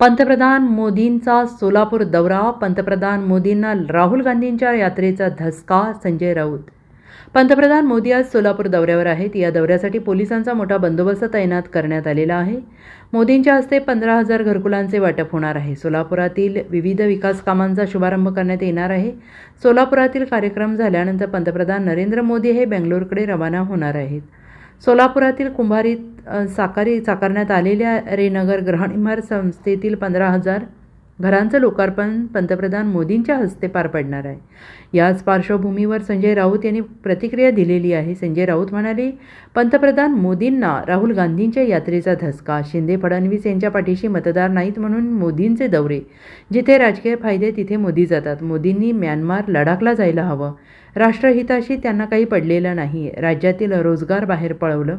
पंतप्रधान मोदींचा सोलापूर दौरा पंतप्रधान मोदींना राहुल गांधींच्या यात्रेचा धसका संजय राऊत. पंतप्रधान मोदी आज सोलापूर दौऱ्यावर आहेत. या दौऱ्यासाठी पोलिसांचा मोठा बंदोबस्त तैनात करण्यात आलेला आहे. मोदींच्या हस्ते पंधरा हजार घरकुलांचे वाटप होणार आहे. सोलापुरातील विविध विकास कामांचा शुभारंभ करण्यात येणार आहे. सोलापुरातील कार्यक्रम झाल्यानंतर पंतप्रधान नरेंद्र मोदी हे बेंगलोरकडे रवाना होणार आहेत. सोलापुरातील कुंभारीत साकारी साकारण्यात आलेल्या रेनगर ग्रहणिमार संस्थेतील पंधरा हजार घरांचं लोकार्पण पंतप्रधान मोदींच्या हस्ते पार पडणार आहे. याच पार्श्वभूमीवर संजय राऊत यांनी प्रतिक्रिया दिलेली आहे. संजय राऊत म्हणाले पंतप्रधान मोदींना राहुल गांधींच्या यात्रेचा धसका शिंदे फडणवीस यांच्या पाठीशी मतदार नाहीत म्हणून मोदींचे दौरे. जिथे राजकीय फायदे तिथे मोदी जातात. मोदींनी म्यानमार लडाखला जायला हवं. राष्ट्रहिताशी त्यांना काही पडलेलं नाही राज्यातील रोजगार बाहेर पळवलं.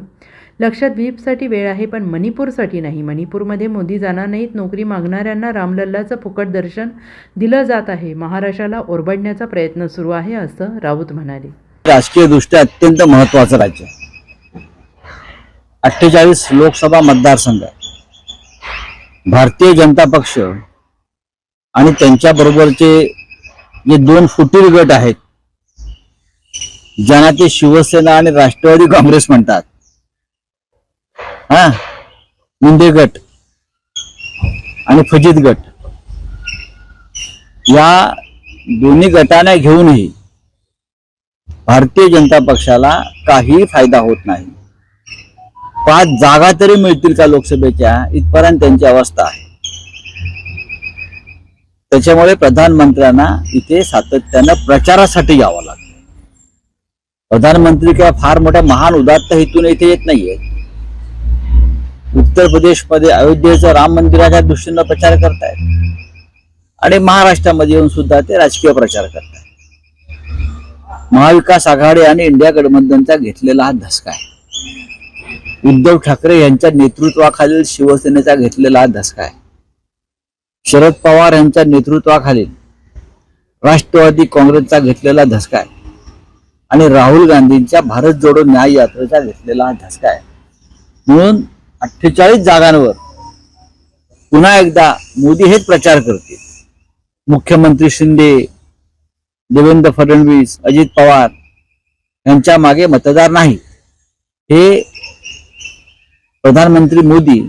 लक्षद्वीपसाठी वेळ आहे पण मणिपूरसाठी नाही. मणिपूरमध्ये मोदी जाणार नाहीत नोकरी मागणाऱ्यांना रामलल्लाचं फुकट दर्शन दिलं जात आहे. महाराष्ट्राला ओरबडण्याचा प्रयत्न सुरू आहे असं राऊत म्हणाले. राजकीयदृष्ट्या अत्यंत महत्वाचं राज्य अठ्ठेचाळीस लोकसभा मतदारसंघ भारतीय जनता पक्ष आणि त्यांच्या बरोबरचे जे दोन फुटीर गट आहेत ज्यांना ते शिवसेना आणि राष्ट्रवादी काँग्रेस म्हणतात. हा? मुंडे गट आणि फजित गट. या दोन्ही गटांना घेऊनही भारतीय जनता पक्षाला काही फायदा होत नाही. पाच जागा तरी मिळतील का लोकसभेच्या? इथपर्यंत त्यांची अवस्था आहे. त्याच्यामुळे प्रधानमंत्र्यांना इथे सातत्यानं प्रचारासाठी यावं प्रधानमंत्री किंवा फार मोठ्या महान उदात्त हेतून इथे येत नाहीये. उत्तर प्रदेशमध्ये अयोध्येचं राम मंदिराच्या दृष्टीनं प्रचार करतायत. आणि महाराष्ट्रामध्ये येऊन सुद्धा ते राजकीय प्रचार करतायत. महाविकास आघाडी आणि इंडिया गठबंधनचा घेतलेला हा धसका आहे. उद्धव ठाकरे यांच्या नेतृत्वाखालील शिवसेनेचा घेतलेला हा धसका आहे. शरद पवार यांच्या नेतृत्वाखालील राष्ट्रवादी काँग्रेसचा घेतलेला धसका आहे. आणि राहुल गांधींच्या भारत जोडो न्याय यात्रेचा घेतलेला हा धसका आहे. म्हणून अठ्ठेचाळीस जागांवर पुन्हा एकदा मोदी हेच प्रचार करतील. मुख्यमंत्री शिंदे देवेंद्र फडणवीस अजित पवार यांच्या मागे मतदार नाही. हे प्रधानमंत्री मोदी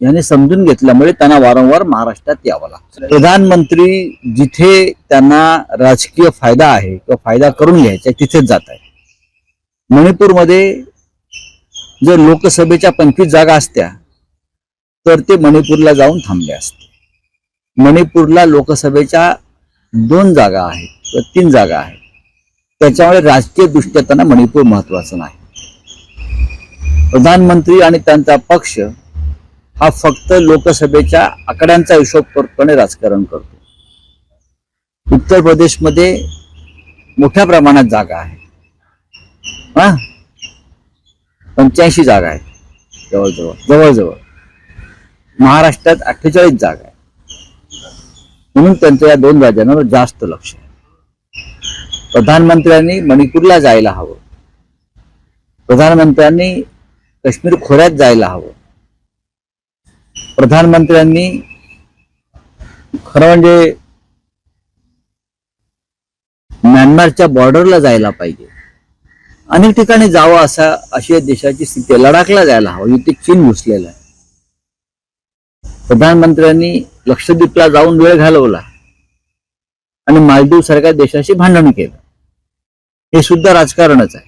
याने समजून घेतल्यामुळे त्यांना वारंवार महाराष्ट्रात यावं लागतं. प्रधानमंत्री जिथे त्यांना राजकीय फायदा आहे किंवा फायदा करून घ्यायचा तिथेच जात आहे. मणिपूरमध्ये जर लोकसभेच्या पंचवीस जागा असत्या तर ते मणिपूरला जाऊन थांबले असते. मणिपूरला लोकसभेच्या दोन जागा आहेत किंवा तीन जागा आहेत. त्याच्यामुळे राजकीय दृष्ट्या त्यांना मणिपूर महत्वाचं नाही. प्रधानमंत्री आणि त्यांचा पक्ष हा फक्त लोकसभेच्या आकड्यांचा हिशोब करतोने राजकारण करतो. उत्तर प्रदेशमध्ये मोठ्या प्रमाणात जागा आहे. हा? पंच्याऐंशी जागा आहे जवळजवळ जवळजवळ. महाराष्ट्रात अठ्ठेचाळीस जागा आहे म्हणून त्यांचं या दोन राज्यांवर जास्त लक्ष आहे. प्रधानमंत्र्यांनी मणिपूरला जायला हवं. प्रधानमंत्र्यांनी काश्मीर खोऱ्यात जायला हवं. प्रधानमंत्र्यांनी खरं म्हणजे म्यानमारच्या बॉर्डरला जायला पाहिजे. अनेक ठिकाणी जावं असा अशी देशाची स्थिती आहे. लडाखला जायला हवं. इथे चीन घुसलेला आहे. प्रधानमंत्र्यांनी लक्षद्वीपला जाऊन वेळ घालवला आणि मालदीव सारख्या देशाशी भांडण केलं. हे सुद्धा राजकारणच आहे.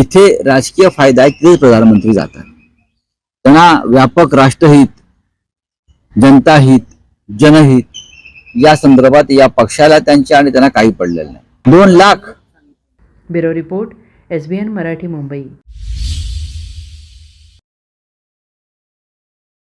इथे राजकीय फायदा आहे तिथे प्रधानमंत्री जातात? त्यांना व्यापक राष्ट्रहित जनताहित जनहित या संदर्भात या पक्षाला त्यांच्या आणि त्यांना काही पडलेलं नाही. दोन lakh. Bureau report S B N Marathi Mumbai.